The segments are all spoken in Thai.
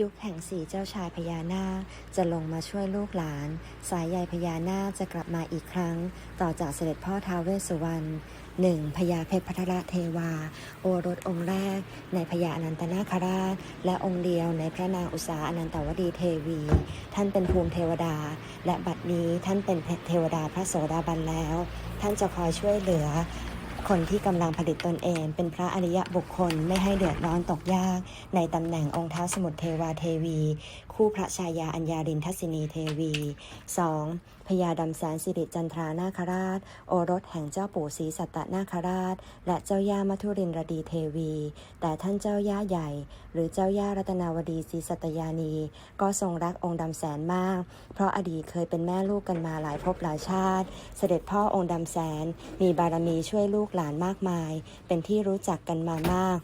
ยุคแห่งสีเจ้าชายพญานาคจะลงมาช่วยลูกหลาน สายใยพญานาคจะกลับมาอีกครั้ง ต่อจากเสด็จพ่อท้าวเวสสุวรรณหนึ่งพญาเพชรพัทรเทวา โอรสองค์แรก ในพญาอนันตนาคราช และองค์เดียวในพระนางอุษาอนันตวดีเทวี ท่านเป็นภูมิเทวดา และบัดนี้ท่านเป็นเทวดาพระโสดาบันแล้ว ท่านจะคอยช่วยเหลือ คนที่กำลังผลิตตนเอง เป็นพระอริยะบุคคลไม่ให้เดือดร้อนตกยาก ในตำแหน่งองค์ท้าสมุทรเทวาเทวี คู่พระชายาอัญญารินทัศินีเทวี 2. พญาดำแสนสิริจันทรานาคราช โอรสแห่งเจ้าปู่ศรีสัตตนาคราช และเจ้าย่ามัทุรินรดีเทวี แต่ท่านเจ้าย่าใหญ่ หรือเจ้าย่ารัตนาวดีศรีสัตยานี ก็ทรงรักองค์ดำแสนมาก เพราะอดีตเคยเป็นแม่ลูกกันมาหลายภพหลายชาติ เสด็จพ่อองค์ดำแสน มีบารมีช่วยลูกหลานมากมาย เป็นที่รู้จักกันมามาก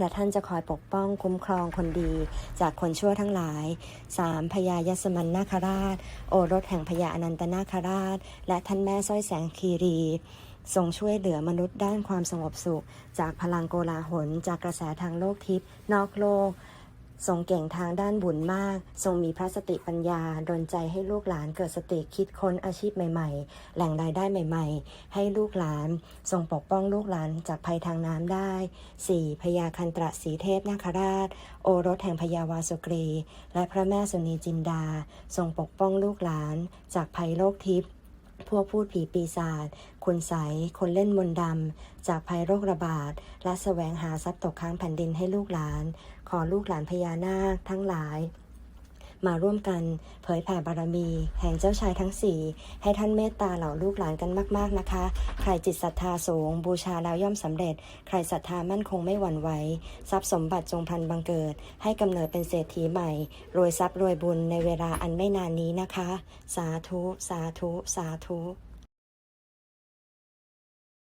และท่านจะคอยปกป้องคุ้มครองคนดี จากคนชั่วทั้งหลาย 3. พญายสมันนาคราช โอรสแห่งพญาอนันตนาคราช และท่านแม่สร้อยแสงคีรีทรงช่วยเหลือมนุษย์ด้านความสงบสุข จากพลังโกลาหล จากกระแสทางโลกทิพย์นอกโลก ทรงเก่งทางด้านบุญมาก ทรงมีพระสติปัญญาดลใจให้ลูกหลานเกิดสติคิดค้นอาชีพใหม่ ๆ แหล่งรายได้ใหม่ ๆ ให้ลูกหลาน ทรงปกป้องลูกหลานจากภัยทางน้ำได้ 4. พญาคันตระสีเทพนาคราช โอรสแห่งพญาวาสุกรี และพระแม่สุนีจินดา ทรงปกป้องลูกหลานจากภัยโลกทิพย์ พวกพูดผีปีศาจคุณใส คนเล่นมนต์ดำ จากภัยโรคระบาด และแสวงหาทรัพย์ตกค้างแผ่นดินให้ลูกหลาน ขอลูกหลานพญานาคทั้งหลาย มาร่วมกันเผยแผ่บารมี แห่งเจ้าชายทั้งสี่ให้ท่านเมตตาเหล่าลูกหลานกันมาก ๆนะคะ ใครจิตศรัทธาสูง บูชาแล้วย่อมสำเร็จ ใครศรัทธามั่นคงไม่หวั่นไหวทรัพย์สมบัติจงพันบังเกิด ให้กำเนิดเป็นเศรษฐีใหม่ รวยทรัพย์รวยบุญในเวลาอันไม่นานนี้นะคะ สาธุ สาธุ สาธุ